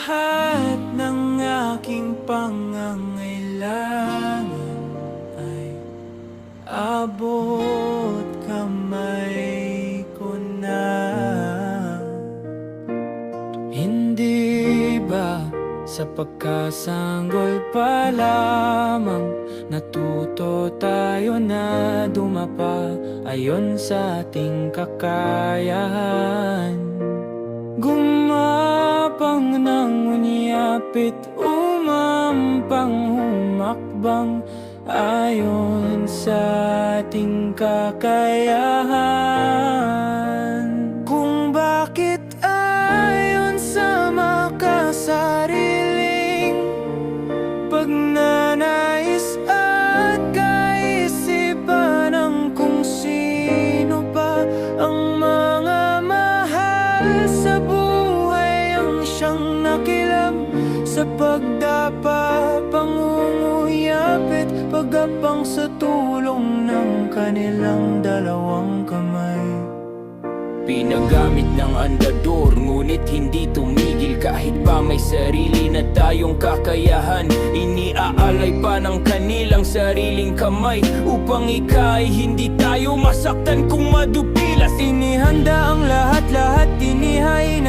Lahat ng aking pangangailangan ay abot kamay ko na. Hindi ba sa pagkasanggol pa lamang Natuto tayo na dumapa Ayon sa ating kakayahan? Gumapang ng unyapit Umampang humakbang Ayon sa ating kakayahan Sa pagdapa, pangunguyapit Pagapang sa tulong ng kanilang dalawang kamay. Pinagamit ng andador Ngunit hindi tumigil. Kahit pa may sarili na tayong kakayahan Iniaalay pa ng kanilang sariling kamay. Upang ikay hindi tayo masaktan kung madupilas Inihanda ang lahat-lahat Inihain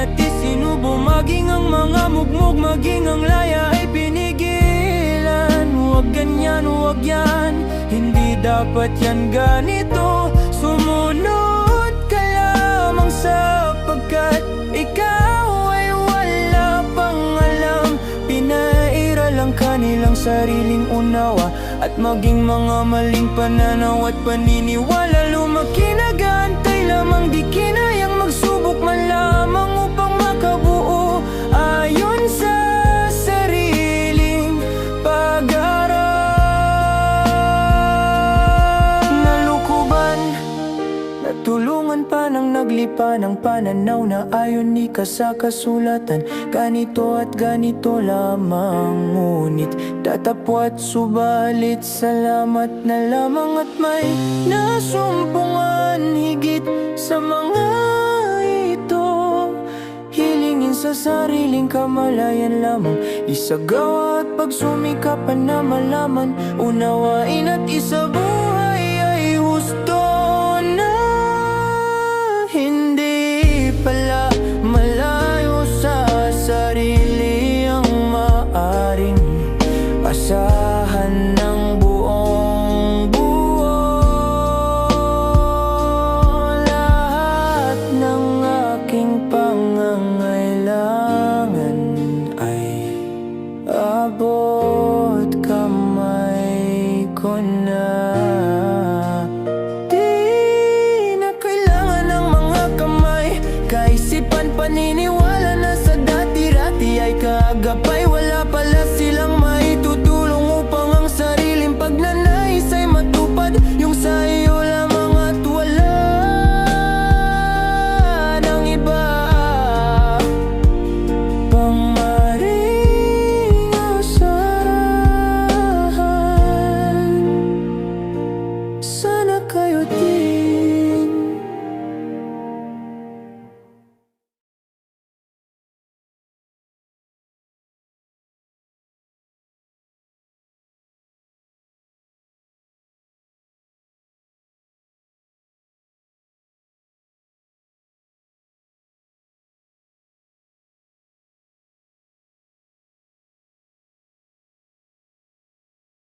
mugmog Maging ang laya ay pinigilan Huwag ganyan, huwag yan. Hindi dapat yan ganito. Sumunod ka lamang sapagkat Ikaw ay wala pang alam. Pinairal ang kanilang sariling unawa At maging mga maling pananaw at paniniwala Natulungan pa ng naglipa ng pananaw na ayon ni ka sa kasulatan Ganito at ganito lamang Ngunit tatapwat subalit Salamat na lamang at may nasumpungan Higit sa mga ito. Hilingin sa sariling kamalayan lamang Isagawa at pagsumikapan na malaman. Unawain at isabuhay got